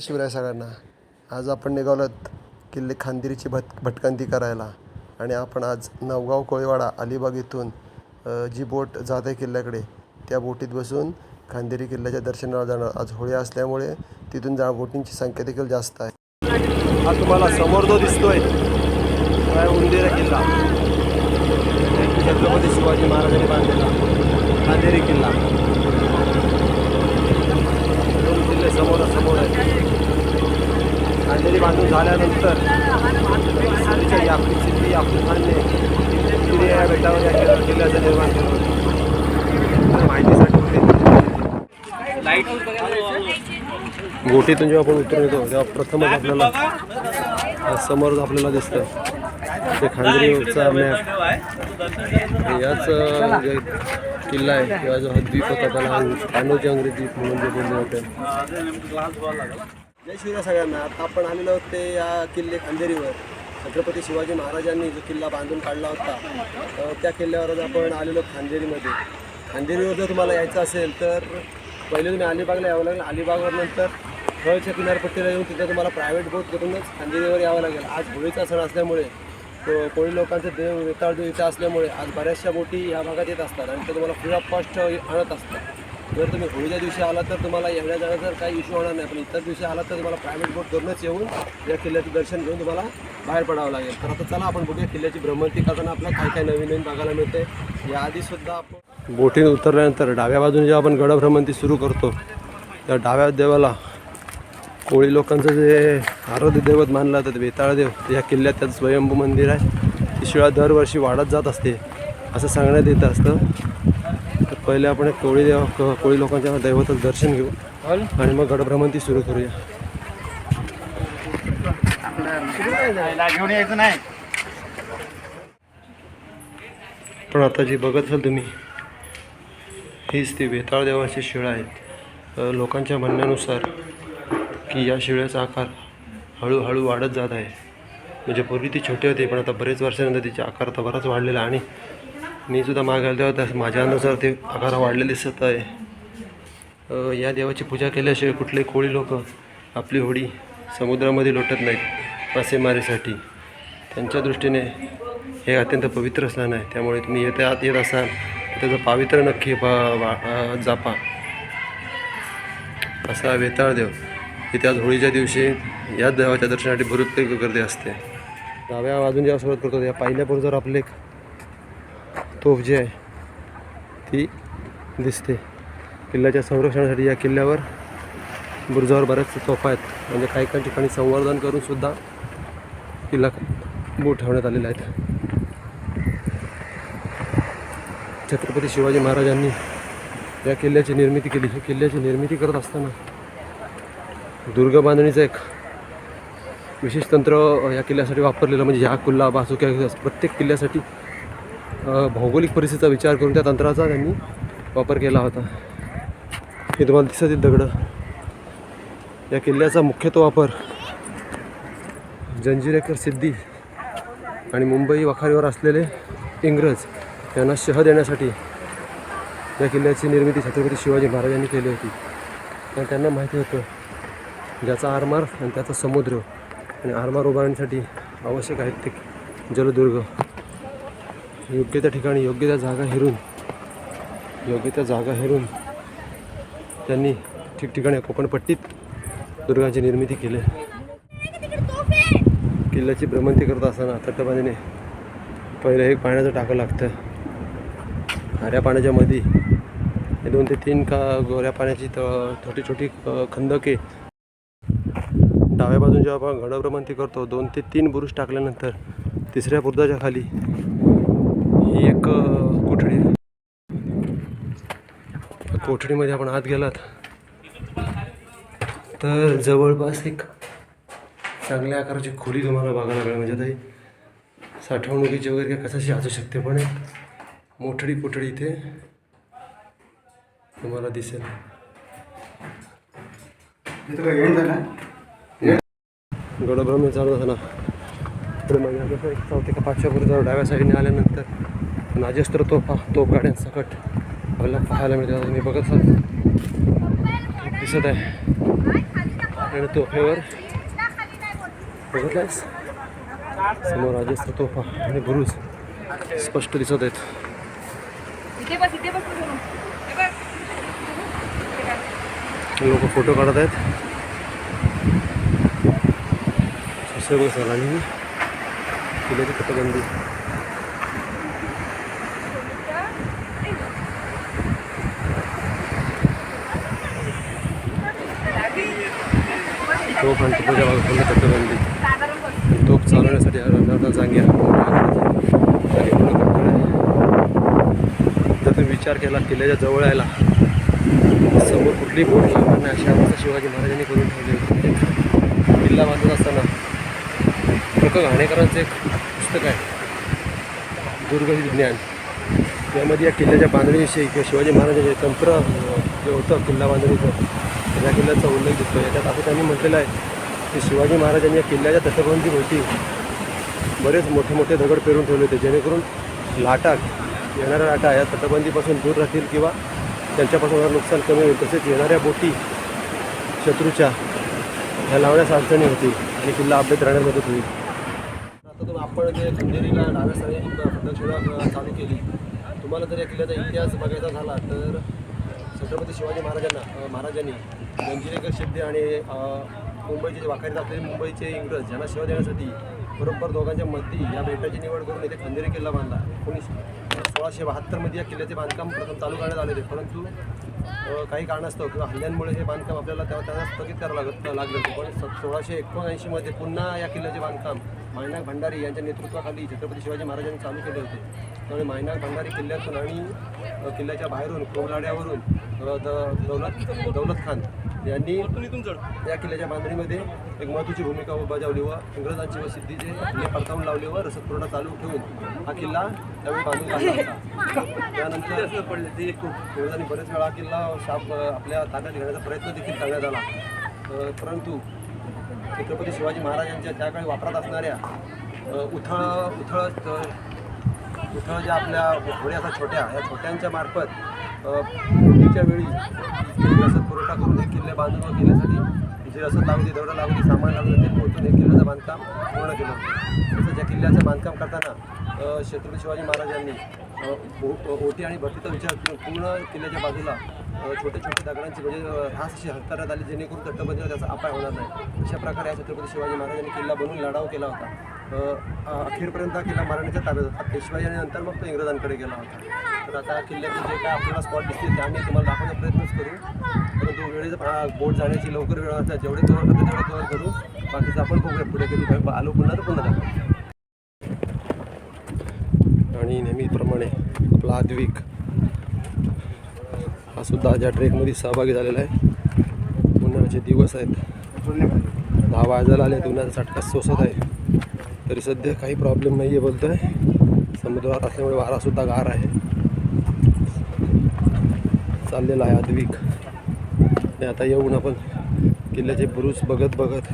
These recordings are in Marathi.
शिवराय सगळ्यांना आज आपण निघालोत किल्ले खांदिरीची भट भटकंती करायला. आणि आपण आज नवगाव कोळीवाडा अलिबाग इथून जी बोट जात आहे किल्ल्याकडे त्या बोटीत बसून खांदेरी किल्ल्याच्या दर्शनाला जाणार. आज होळी असल्यामुळे तिथून जा बोटींची संख्या देखील जास्त आहे. हा तुम्हाला समोर जो दिसतोय काय उंदेरा किल्ला. छत्रपती शिवाजी महाराजांनी बांधलेला खांदेरी किल्ला. दोन किल्ले समोर समोर आहेत. खांदेरी बांधून झाल्यानंतर आपली याकूब सिद्धी याकूब खानने तिने या बेटावर या किल्ल्या- किल्ल्याचं निर्माण केलं होतं. तर माहितीसाठी गोटीतून जेव्हा आपण उतरून येतो तेव्हा प्रथमच आपल्याला समोर आपल्याला दिसतं. ते खांदेरीचा मॅप याच जे किल्ला आहे किंवा जो हा द्वीप होता त्याला कान्होजी अंग्रेजी म्हणून जे बोलले होते. जय शिवराय सगळ्यांना. आता आपण आलेलो आहोत ते या किल्ले खांदेरीवर. छत्रपती शिवाजी महाराजांनी जो किल्ला बांधून काढला होता त्या किल्ल्यावर आपण आलेलो खांदेरीमध्ये. खांदेरीवर जर तुम्हाला यायचं असेल तर पहिले तुम्ही अलिबागला यावं लागेल. अलिबागवर नंतर हळच्या किनारपट्टीला येऊन तिथे तुम्हाला प्रायव्हेट बोट करूनच खांदेरीवर यावं लागेल. आज होळीचा सण असल्यामुळे को- कोळी लोकांचे देव वेताळ देव इथे असल्यामुळे आज बऱ्याचशा बोटी या भागात येत असतात आणि ते तुम्हाला फ्री ऑफ कॉस्ट आणत असतात. जर तुम्ही होळीच्या दिवशी आला तर तुम्हाला एवढ्या जागा जर काही इश्यू होणार नाही पण इतर दिवशी आला तर तुम्हाला प्रायव्हेट बोट करूनच येऊन या किल्ल्याचं दर्शन घेऊन तुम्हाला बाहेर पडावं लागेल. तर आता चला आपण बघूया किल्ल्याची भ्रमंती करताना आपल्याला काय काय नवीन नवीन बघायला मिळते याआधी सुद्धा आपण बोटीत उतरल्यानंतर डाव्या बाजूने जेव्हा आपण गडभ्रमंती सुरू करतो त्या डाव्या देवाला कोळी लोकांचं जे आराध्य दैवत मानलं जातं वेताळ देव या किल्ल्यात त्याचं स्वयंभू मंदिर आहे. ती शिळा दरवर्षी वाढत जात असते असं सांगण्यात येत असतं. पहिले आपण एक कोळी देव कोळी लोकांच्या दैवताचं दर्शन घेऊ. आणि मग गडभ्रमंती सुरू करूया. पण आता जी बघत असाल तुम्ही हीच ती वेताळ देवाची शिळा आहेत लोकांच्या म्हणण्यानुसार की या शिळ्याचा आकार हळूहळू वाढत जात आहे. म्हणजे पूर्वी ती छोटी होती पण आता बरेच वर्षानंतर तिचे आकार आता बराच वाढलेला आणि मी सुद्धा मागायला तेव्हा त्या माझ्या अनुसार ते आकार वाढलेले दिसत आहे. या देवाची पूजा केल्याशिवाय कुठले कोळी लोक आपली होडी समुद्रामध्ये लोटत नाहीत मासेमारीसाठी त्यांच्या दृष्टीने हे अत्यंत पवित्र स्नान आहे. त्यामुळे तुम्ही येते आत येत असाल त्याचं पावित्र्य नक्की पा वा जापा. असा वेताळ देव इथे आज होळीच्या दिवशी याच देवाच्या दर्शनासाठी भरपूर गर्दी असते. डाव्या बाजून जेव्हा सुरुवात करतो या पहिल्याबरोबर जर आपले एक तोफ जी आहे ती दिसते. किल्ल्याच्या संरक्षणासाठी या किल्ल्यावर बुरुजावर बऱ्याच तोफा आहेत. म्हणजे काही काही ठिकाणी संवर्धन करूनसुद्धा किल्ला बूट ठेवण्यात आलेला आहेत. छत्रपती शिवाजी महाराजांनी या किल्ल्याची निर्मिती केली. ही किल्ल्याची निर्मिती करत असताना दुर्ग बांधणीचं एक विशेष तंत्र या किल्ल्यासाठी वापरलेलं म्हणजे ह्या कुल्ला बासुक्या प्रत्येक किल्ल्यासाठी भौगोलिक परिस्थितीचा विचार करून त्या तंत्राचा त्यांनी वापर केला होता. हे तुम्हाला दिसतील दगडं. या किल्ल्याचा मुख्यत्व वापर जंजिरेकर सिद्धी आणि मुंबई वखारीवर असलेले इंग्रज यांना शह देण्यासाठी या किल्ल्याची निर्मिती छत्रपती शिवाजी महाराजांनी केली होती. आणि त्यांना माहिती होतं ज्याचा आरमार आणि त्याचा समुद्र आणि आरमार उभारण्यासाठी आवश्यक आहेत ते जलदुर्ग. योग्य त्या ठिकाणी योग्य त्या जागा हेरून योग्य त्या जागा हेरून त्यांनी ठिकठिकाणी कोकणपट्टीत दुर्गांची निर्मिती केली. किल्ल्याची भ्रमंती करत असताना तटबंदीने पहिलं एक पाण्याचं टाकं लागतं. खाऱ्या पाण्याच्या मध्ये हे दोन ते तीन का गोऱ्या पाण्याची त छोटी छोटी खंदके. डाव्या बाजून जेव्हा आपण घडभ्रमंती करतो दोन ते तीन बुरुष टाकल्यानंतर तिसऱ्या बुरुजाच्या खाली कोठडी? आहे कोठडीमध्ये आपण आत गेलात. तर जवळपास एक चांगल्या आकाराची खोली तुम्हाला बघायला मिळेल. म्हणजे आता साठवणुकीची वगैरे काय कशाशी असू शकते पण एक मोठडी कोठडी इथे तुम्हाला दिसेल. झाला? गडभ्रमण चालू असताना पुढे माझ्या कसं एक चौथ्या का पाचव्या पुढे डाव्या साईडने आल्यानंतर नाजेस्त्र तोफा तोफ गाड्यांसकट आपल्याला पाहायला मिळते मी बघत आहात. दिसत आहे. आणि तोफेवर बघत आहेस समोर राजस्थ तोफा आणि बुरुज स्पष्ट दिसत आहेत. बघ. लोक फोटो काढत आहेत. सर्व सरांनी किल्ल्याची तटबंदी तोफ आणि तुपाच्या बाजूला तटबंदी साधारण तोफ चालवण्यासाठी अर्धा जांग्या आणि पूर्ण आहे. जर तुम्ही विचार केला किल्ल्याच्या जवळ यायला. समोर कुठली बोट लागणार नाही अशी अवस्था शिवाजी महाराजांनी करून ठेवली होती. किल्ला बांधत असताना प्रक घाणेकरांचं एक पुस्तक आहे. दुर्गही ज्ञान. त्यामध्ये या किल्ल्याच्या बांधणीविषयी किंवा शिवाजी महाराजांचे तंत्र जे होतं किल्ला बांधणीचं या किल्ल्याचा उल्लेख दिसतो याच्यात असं त्यांनी म्हटलेलं आहे की शिवाजी महाराजांनी या किल्ल्याच्या तटबंदी होती बरेच मोठे मोठे दगड पेरून ठेवले होते. जेणेकरून लाटा येणाऱ्या लाटा या तटबंदीपासून दूर राहतील किंवा त्यांच्यापासून होणारं नुकसान कमी होईल. तसेच येणाऱ्या बोटी शत्रूच्या ह्या लावण्यास अडचणी होती आणि किल्ला अपडेट राहण्यास मदत होईल. आता तुम्ही आपण जे खंडेरीला डाव्या साईड प्रदक्षिणा चालू केली. तुम्हाला जर या किल्ल्याचा इतिहास बघायचा झाला तर छत्रपती शिवाजी महाराजांना महाराजांनी गंजिरेकर शिंदे आणि मुंबईचे जे वाखारी असलेले मुंबईचे इंग्रज यांना सेवा देण्यासाठी बरोबर दोघांच्या मध्ये या बेटाची निवड करून इथे खंदेरी किल्ला बांधला. एकोणीस सोळाशे बहात्तरमध्ये या किल्ल्याचे बांधकाम प्रथम चालू करण्यात आले होते. परंतु काही कारणास्तव किंवा हल्ल्यांमुळे हे बांधकाम आपल्याला तेव्हा त्यांना स्थगित करावं लागत लागलं होतं. पण सोळाशे एकोणऐंशीमध्ये पुन्हा या किल्ल्याचे बांधकाम मायनाक भंडारी यांच्या नेतृत्वाखाली छत्रपती शिवाजी महाराजांनी चालू केले होते. त्यामुळे मायनाक भंडारी किल्ल्यातून आणि किल्ल्याच्या बाहेरून कोलाड्यावरून द दौलत दौलत खान यांनी या किल्ल्याच्या बांधणीमध्ये एक महत्त्वाची भूमिका बजावली व इंग्रजांची व सिद्धीचे किल्ले परतावून लावले व रसदपुरवठा चालू ठेवून हा किल्ला त्यावेळी बांधून काढला त्यानंतर इंग्रजांनी बरेच वेळा किल्ला शाप आपल्या ताब्यात घेण्याचा प्रयत्न देखील करण्यात आला. परंतु छत्रपती शिवाजी महाराजांच्या त्या काळी वापरात असणाऱ्या उथळ उथळ उथळ ज्या आपल्या घोड्या असतात छोट्या या छोट्यांच्या मार्फत पूर्वीच्या वेळी रसद पुरवठा करून हे किल्ले बांधून व किल्ल्यासाठी जे रसद लागली तेवढं लागली सामान लागलं ते पोहोचून हे किल्ल्याचं बांधकाम पूर्ण केलं होतं. तसंच या किल्ल्याचं बांधकाम करताना छत्रपती शिवाजी महाराजांनी ओटी आणि भरतीचा विचार पूर्ण किल्ल्याच्या बाजूला छोट्या छोटे छोटे दगडांची म्हणजे अ, अशी हस्तरण्यात आली जेणेकरून तटबंदीला त्याचा अपाय होणार नाही. अशा प्रकारे या छत्रपती शिवाजी महाराजांनी किल्ला बनवून लढाव केला होता. अखेरपर्यंत हा किल्ला मराठीच्या ताब्यात होता. पेशवाई आणि नंतर मग तो इंग्रजांकडे गेला होता. तर आता किल्ल्याचे जे काय आपल्याला स्पॉट दिसतील ते आम्ही तुम्हाला दाखवण्याचा प्रयत्नच करू. परंतु वेळेत बोट जाण्याची लवकर वेळ असतात जेवढे कव्हर करतो तेवढे कव्हर करू. बाकीचं आपण बघूया पुढे कधी आलो पुन्हा तर पुन्हा दाखवू. आणि नेहमीप्रमाणे आपला आद्विक हा सुद्धा ज्या ट्रेकमध्ये सहभागी झालेला आहे. उन्हाळ्याचे दिवस आहेत. दहा वाजायला आले उन्हाचा चटका सोसत आहे. तरी सध्या काही प्रॉब्लेम नाही आहे बोलतो आहे समुद्रात असल्यामुळे वारासुद्धा गार आहे. चाललेला आहे आद्विक. आणि आता येऊन आपण किल्ल्याचे बुरुज बघत बघत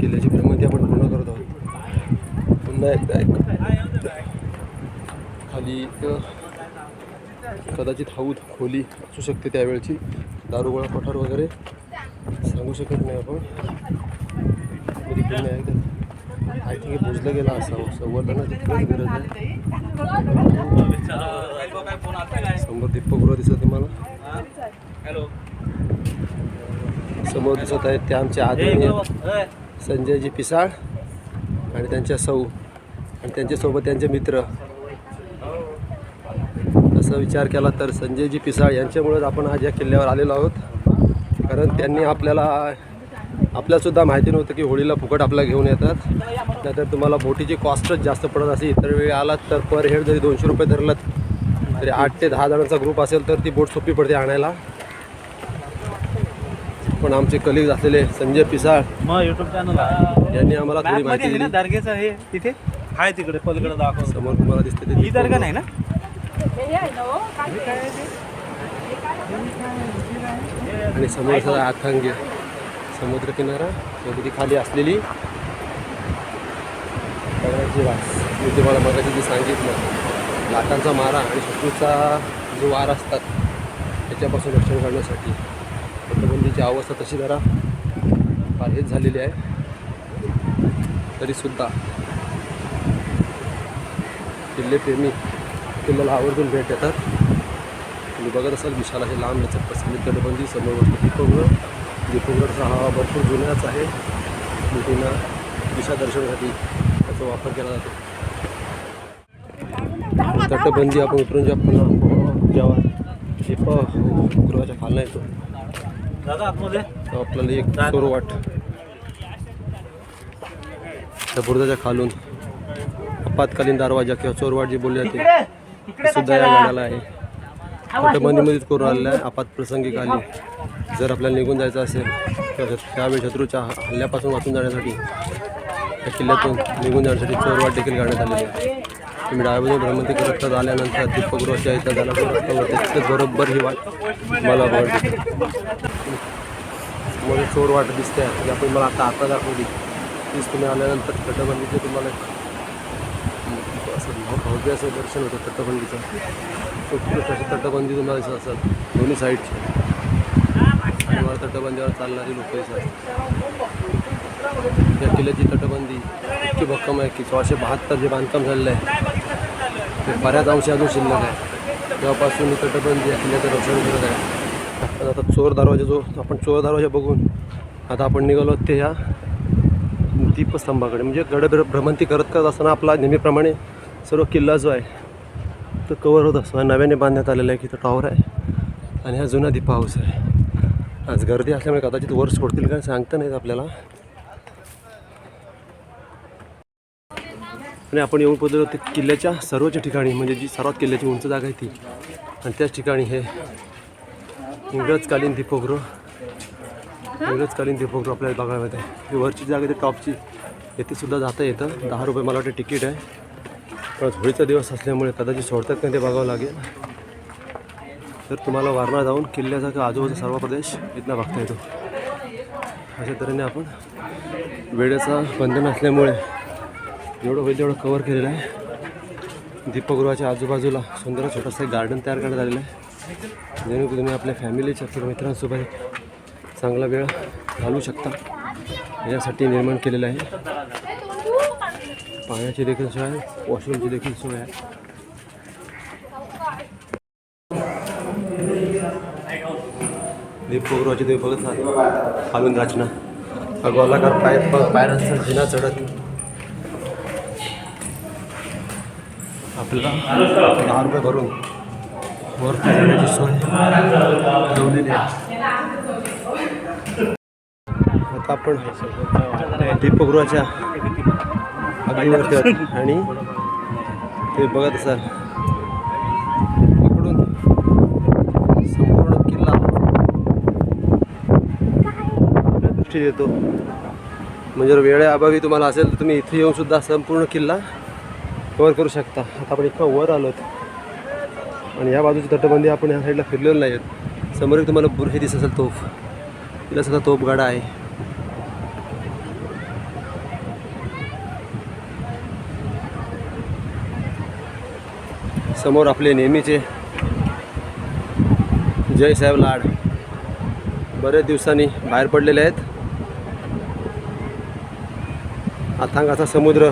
किल्ल्याची भ्रमंती आपण पूर्ण करत आहोत. पुन्हा एकदा एक खाली कदाचित हौद खोली असू शकते त्यावेळची. दारुगोळा पठार वगैरे सांगू शकत नाही आपण. पुन्हा एकदा आय थिंक हे बुजलं गेलं असावं. संवर्धनाची खरंच गरज आहे. समोर दीपगृह दिसत मला. समोर दिसत आहेत ते आमचे आदरणीय संजयजी पिसाळ आणि त्यांच्या सौ आणि त्यांच्यासोबत त्यांचे मित्र. असा विचार केला तर संजयजी पिसाळ यांच्यामुळेच आपण आज या किल्ल्यावर आलेलो आहोत. कारण त्यांनी आपल्याला आपल्यालासुद्धा माहिती नव्हतं की होळीला फुकट आपला घेऊन येतात. नाहीतर तुम्हाला बोटीची कॉस्टच जास्त पडत असेल. इतर वेळी आलात तर पर हेड जरी दोनशे रुपये धरलात तरी आठ ते दहा जणांचा ग्रुप असेल तर ती बोट सोपी पडते आणायला. पण आमचे कलिग असलेले संजय पिसाळ युट्यूब चॅनल आहे. यांनी आम्हाला थोडी माहिती दिली. दर्गेचं हे तिथे? आहे तिकडे पलीकडे दाखव समोर तुम्हाला दिसते ही दर्गा नाही ना? हे हो? आणि समोर सगळा अथांग समुद्र किनारा खाली असलेली दगडाची वास. मी तुम्हाला मगाशी जे सांगितलं लाटांचा मारा आणि शत्रूचा जो वार असतात त्याच्यापासून रक्षण करण्यासाठी. तटबंदीची अवस्था तशी जरा फार हेच झालेली आहे. तरीसुद्धा किल्लेप्रेमी किल्ल्याला आवर्जून भेट येतात तुम्ही बघत असाल विशाल असे लांब लचक पसंत तटबंदी समोर दीपंगर दीपंगरचा हा भरपूर जुन्याच आहे. मुलींना दिशा दर्शनासाठी त्याचा वापर केला जातो. तटबंदी आपण उतरून जेव्हा पुन्हा. जेव्हा दीप गृहाच्या खालना येतो. दादा आतमध्ये. तेव्हा आपल्याला एक चोरवाट त्या बुरुजाच्या खालून आपत्कालीन दरवाजा किंवा चोरवाट जी बोलली जाते सुद्धा या गाड्याला आहे. तटबंदीमध्येच करून आलेलं आहे आपात प्रसंगी आली जर आपल्याला निघून जायचं असेल तर त्यावेळी शत्रूच्या हल्ल्यापासून वाचून जाण्यासाठी त्या किल्ल्यातून निघून जाण्यासाठी चोरवाट देखील काढण्यात आलेली आहे. तुम्ही डाव्यामध्ये भ्रमंती करत आल्यानंतर दीपगृहाच्या इथं झाला रस्त्यावर बरोबर ही वाट मला आवडते तुम्हाला चोर वाट दिसते आहे. ती आपण मला आता आता दाखवली. तीच तुम्ही आल्यानंतर खटबंदीचे तुम्हाला एक भव्य असं दर्शन होतं तटबंदीचं. उत्कृष्ट तटबंदी तुम्हाला दिसत असेल. दोन्ही साईडचे आणि मला तटबंदीवर चालणारी लोक दिसतात या किल्ल्याची तटबंदी इतकी भक्कम आहे की सोळाशे बहात्तर जे बांधकाम झालेलं आहे ते बऱ्याच अंशी अजून शिल्लक आहे. तेव्हापासून ही तटबंदी या किल्ल्याचं रक्षण करत आहे. आता चोर दरवाजा जो आपण चोर दरवाजा बघून आता आपण निघालो ते ह्या दीपस्तंभाकडे. म्हणजे गड भ्रमंती करत करत असताना आपला नेहमीप्रमाणे सर्व किल्ला जो आहे तो कवर होत असतो. नव्याने बांधण्यात आलेला आहे की तो टॉवर आहे. आणि हा जुना दीपा हाऊस आहे. आज गर्दी असल्यामुळे कदाचित वर सोडतील का सांगता नाहीत आपल्याला. आणि आपण येऊन पोहोचलो ते किल्ल्याच्या सर्वच ठिकाणी म्हणजे जी सर्वात किल्ल्याची उंच जागा आहे ती. आणि त्याच ठिकाणी हे इंग्रजकालीन दीपगृह इंग्रजकालीन दीपगृह आपल्याला बघायला मिळते ही वरची जागा आहे टॉपची येथे सुद्धा जाता येतं. दहा रुपये मला वाटतं तिकीट आहे. पण होळीचा दिवस असल्यामुळे कदाचित सोडतात का ते बघावं लागेल. तर तुम्हाला वारणा जाऊन किल्ल्याचा किंवा आजूबाजूचा सर्व प्रदेश इथनं बघता येतो. अशा तऱ्हेने आपण वेळेचा बंधन असल्यामुळे जेवढं होईल तेवढं कवर केलेलं आहे. दीपगृहाच्या आजूबाजूला सुंदर छोटंसं एक गार्डन तयार करण्यात आलेलं आहे. जेणेकरून तुम्ही आपल्या फॅमिलीच्या किंवा मित्रांसोबत चांगला वेळ घालवू शकता. यासाठी निर्माण केलेलं आहे. पाण्याची देखील सोय आहे वॉशरूमची देखील सोय आहे. दीपगृहाची तुम्ही बघत आहात खालून रचना अगोलाकार गोलाकार पाय पायऱ्यांचा जिना चढत. आपल्याला दहा रुपये भरून वर जाण्याची सोय ठेवलेली आहे. आता आपण दीपगृहाच्या आणि ते बघत असाल. इकडून संपूर्ण किल्ला आपल्या दृष्टी देतो म्हणजे वेळेअभावी तुम्हाला असेल तर तुम्ही इथे येऊन सुद्धा संपूर्ण किल्ला कवर करू शकता. आता आपण इतकं वर आलो आणि या बाजूची तटबंदी आपण या साईडला फिरलेलो नाही आहेत समोर तुम्हाला बुर दिसत असेल तोफ. तिला सुद्धा तोफगाडा आहे. समोर आपले नेहमीचे जय साहेब लाड. बरेच दिवसांनी बाहेर पडलेले आहेत. अथांगाचा समुद्र.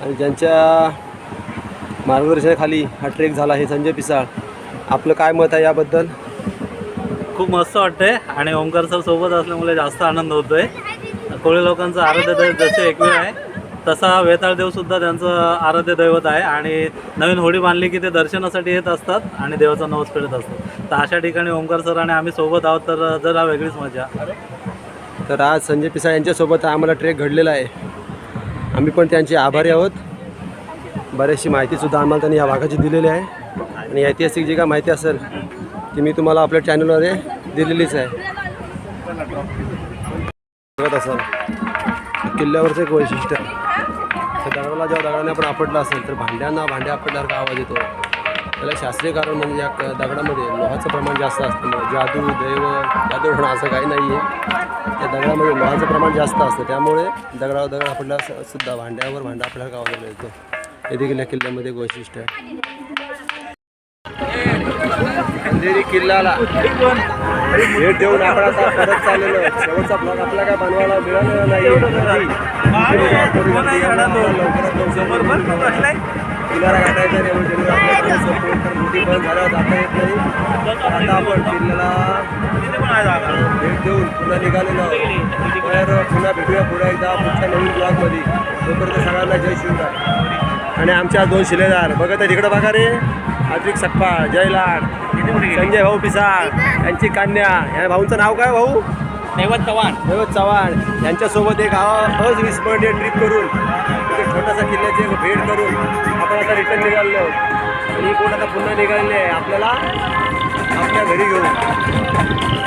आणि ज्यांच्या मार्गदर्शनाखाली हा ट्रेक झाला हे संजय पिसाळ आपलं काय मत आहे याबद्दल? खूप मस्त वाटतंय. आणि ओंकार सर सोबत असल्यामुळे जास्त आनंद होतोय. कोळी लोकांचं आराध्य जसे एकमेव आहे. तसा वेताळ सुद्धा त्यांचं आराध्य दैवत आहे आणि नवीन होडी बांधली की ते दर्शनासाठी येत असतात आणि देवाचा नवस फेडत असतात. तर अशा ठिकाणी ओंकार सर आणि आम्ही सोबत आहोत तर जरा वेगळीच मजा. तर आज संजय पिसा यांच्यासोबत आम्हाला ट्रेक घडलेला आहे. आम्ही पण त्यांचे आभारी आहोत. बरीचशी माहितीसुद्धा आम्हाला त्यांनी या भागाची दिलेली आहे. आणि ऐतिहासिक जी काय माहिती असेल ती मी तुम्हाला आपल्या चॅनलमध्ये दिलेलीच आहे. असाल किल्ल्यावरचं एक वैशिष्ट्य आहे. दगडाला जेव्हा दगडाने आपण आपटला असेल तर भांड्यांना भांडे आपटल्यासारखा आवाज येतो. त्याला शास्त्रीय कारण म्हणजे या दगडामध्ये लोहाचं प्रमाण जास्त असतं. म्हणजे जादू दैव जादू होणं असं काही नाही आहे त्या दगडामध्ये लोहाचं प्रमाण जास्त असतं. त्यामुळे दगडावर दगड आपटला सुद्धा भांड्यावर भांडा आपल्याला आवाज येतो. हे देखील या किल्ल्यामध्ये एक वैशिष्ट्य आहे. अंधेरी किल्ल्याला भेट देऊन आपण आता परत चाललेलो शेवटचा ब्लॉग आपला काय बनवायला मिळालेला नाही सपोर्ट तर मोठी पण झाला जाता येत नाही आता आपण किल्ल्याला भेट देऊन पुन्हा निघालेलो. तर पुन्हा भेटूया पुढे एकदा पुढच्या नवीन ब्लॉगमध्ये तोपर्यंत सगळ्यांना जय शिवराय आणि आमच्या दोन शिलेदार. बघत आहे तिकडं बघा रे. आद्विक सकपाळ जय लाड संजय भाऊ पिसाळ. यांची कन्या. या भाऊंचं नाव काय भाऊ? नैवत चव्हाण. नवद चव्हाण. यांच्यासोबत एक हा अविस्मरणीय ट्रिप करून तिथे छोटासा किल्ल्याची एक भेट करून आपण आता रिटर्न निघालेलो आहोत. आणि कोण आता पुन्हा निघालेले आहे आपल्याला आपल्या घरी घेऊन.